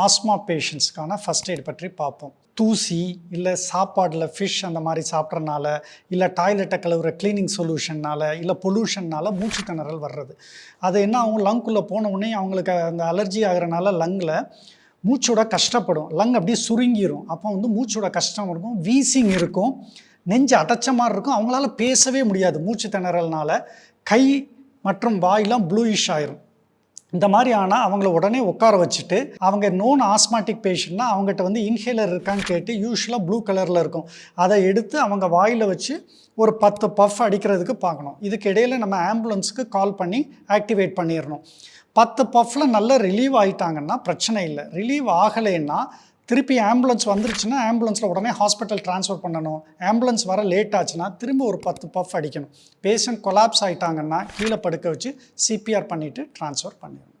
Asthma பேஷண்ட்ஸ்க்கான first aid பற்றி பார்ப்போம். தூசி இல்லை சாப்பாடில் ஃபிஷ் அந்த மாதிரி சாப்பிட்றனால இல்லை டாய்லெட்டை கழுவுற க்ளீனிங் சொல்யூஷன்னால இல்லை பொல்யூஷன்னால மூச்சு திணறல் வர்றது. அது என்ன அவங்க லங்குள்ளே போன உடனே அவங்களுக்கு அந்த அலர்ஜி ஆகிறனால லங்கில் மூச்சோட கஷ்டப்படும். லங் அப்படியே சுருங்கிரும். அப்போ வந்து மூச்சோட கஷ்டம் இருக்கும் வீசிங் இருக்கும் நெஞ்சு அடைச்ச மாதிரி இருக்கும். அவங்களால பேசவே முடியாது மூச்சு திணறல்னால. கை மற்றும் வாயெல்லாம் ப்ளூயிஷ் ஆயிரும். இந்த மாதிரி ஆனால் அவங்கள உடனே உட்கார வச்சுட்டு அவங்க நோன் ஆஸ்மாட்டிக் பேஷண்ட்னா அவங்ககிட்ட வந்து இன்ஹேலர் இருக்கான்னு கேட்டு யூஸ்வலாக ப்ளூ கலரில் இருக்கும். அதை எடுத்து அவங்க வாயில் வச்சு ஒரு பத்து பஃப் அடிக்கிறதுக்கு பார்க்கணும். இதுக்கு இடையில் நம்ம ஆம்புலன்ஸுக்கு கால் பண்ணி ஆக்டிவேட் பண்ணிடணும் பத்து பஃப்பில் நல்லா ரிலீவ் ஆகிட்டாங்கன்னா பிரச்சனை இல்லை. ரிலீவ் ஆகலைன்னா திருப்பி ஆம்புலன்ஸ் வந்துருச்சுன்னா ஆம்புலன்ஸில் உடனே ஹாஸ்பிட்டல் ட்ரான்ஸ்ஃபர் பண்ணணும். ஆம்புலன்ஸ் வர லேட் ஆச்சுன்னா திரும்ப ஒரு பத்து பஃப் அடிக்கணும். பேஷண்ட் கொலாப்ஸ் ஆகிட்டாங்கன்னா கீழே படுக்க வச்சு சிபிஆர் பண்ணிவிட்டு ட்ரான்ஸ்ஃபர் பண்ணிடணும்.